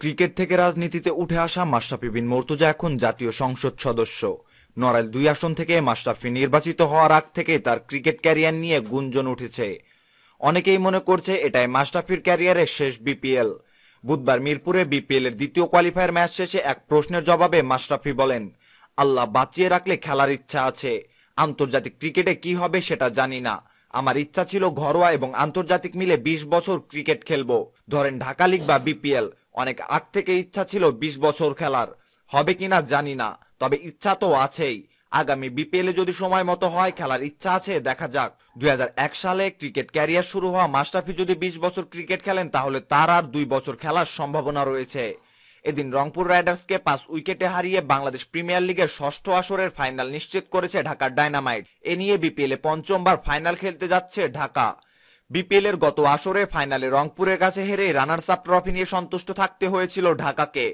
Cricket থেকে রাজনীতিতে উঠে আসা মাশরাফি বিন মর্তুজা এখন জাতীয় সংসদ সদস্য। নড়াইল দুই আসন থেকে মাশরাফি নির্বাচিত হওয়ার আগ থেকে তার ক্রিকেট ক্যারিয়ার নিয়ে গুঞ্জন উঠেছে। অনেকেই মনে করছে এটাই মাশরাফির ক্যারিয়ারের শেষ বিপিএল। বুধবার মিরপুরে বিপিএল এর দ্বিতীয় কোয়ালিফায়ার ম্যাচ শেষে এক প্রশ্নের জবাবে মাশরাফি বলেন, আল্লাহ বাঁচিয়ে রাখলে খেলার ইচ্ছা আছে। আন্তর্জাতিক ক্রিকেটে কি হবে সেটা জানি না। আমার ইচ্ছা ছিল ঘরোয়া এবং আন্তর্জাতিক মিলে ২০ বছর ক্রিকেট খেলব। ধরেন ঢাকা লিগ বা বিপিএল। অনেক আগ থেকে ইচ্ছা ছিল ২০ বছর খেলার। হবে কিনা জানি না, তবে ইচ্ছা তো আছেই। আগামী বিপিএল যদি সময় মতো হয়, খেলার ইচ্ছা আছে, দেখা যাক। দুই হাজার এক সালে ক্রিকেট ক্যারিয়ার শুরু হওয়া মাশরাফি যদি ২০ বছর ক্রিকেট খেলেন, তাহলে তার আর দুই বছর খেলার সম্ভাবনা রয়েছে। এদিন রংপুর রাইডার্সকে পাঁচ উইকেটে হারিয়ে বাংলাদেশ প্রিমিয়ার লিগের ষষ্ঠ আসরের ফাইনাল নিশ্চিত করেছে ঢাকার ডায়নামাইট। এ নিয়ে বিপিএল পঞ্চমবার ফাইনাল খেলতে যাচ্ছে ঢাকা। বিপিএল এর গত আসরে ফাইনালে রংপুরের কাছে হেরে রানার্স আপ ট্রফি নিয়ে সন্তুষ্ট থাকতে হয়েছিল ঢাকাকে।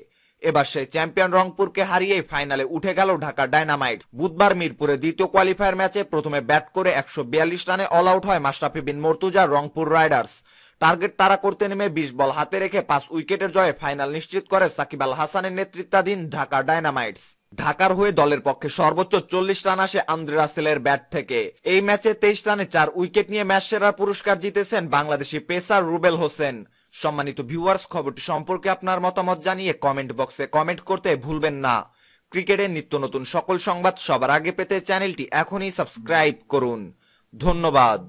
এবার সেই চ্যাম্পিয়ন রংপুরকে হারিয়ে ফাইনালে উঠে গেল ঢাকা ডায়নামাইট। বুধবার মিরপুরে দ্বিতীয় কোয়ালিফায়ার ম্যাচে প্রথমে ব্যাট করে একশো বিয়াল্লিশ রানে অল আউট হয় মাশরাফি বিন মর্তুজা রংপুর রাইডার্স। টার্গেট তারা করতে নেমে বিশ বল হাতে রেখে পাঁচ উইকেটের জয়ে ফাইনাল নিশ্চিত করে সাকিব আল হাসানের নেতৃত্বাধীন ঢাকা ডায়নামাইটস। ঢাকার হয়ে দলের পক্ষে সর্বোচ্চ চল্লিশ রান আসে আন্দ্রে রাসেলের ব্যাট থেকে। এই ম্যাচে তেইশ রানে চার উইকেট নিয়ে ম্যাচ সেরার পুরস্কার জিতেছেন বাংলাদেশি পেসার রুবেল হোসেন। সম্মানিত ভিউয়ার্স, খবরটি সম্পর্কে আপনার মতামত জানিয়ে কমেন্ট বক্সে কমেন্ট করতে ভুলবেন না। ক্রিকেটের নিত্য নতুন সকল সংবাদ সবার আগে পেতে চ্যানেলটি এখনই সাবস্ক্রাইব করুন। ধন্যবাদ।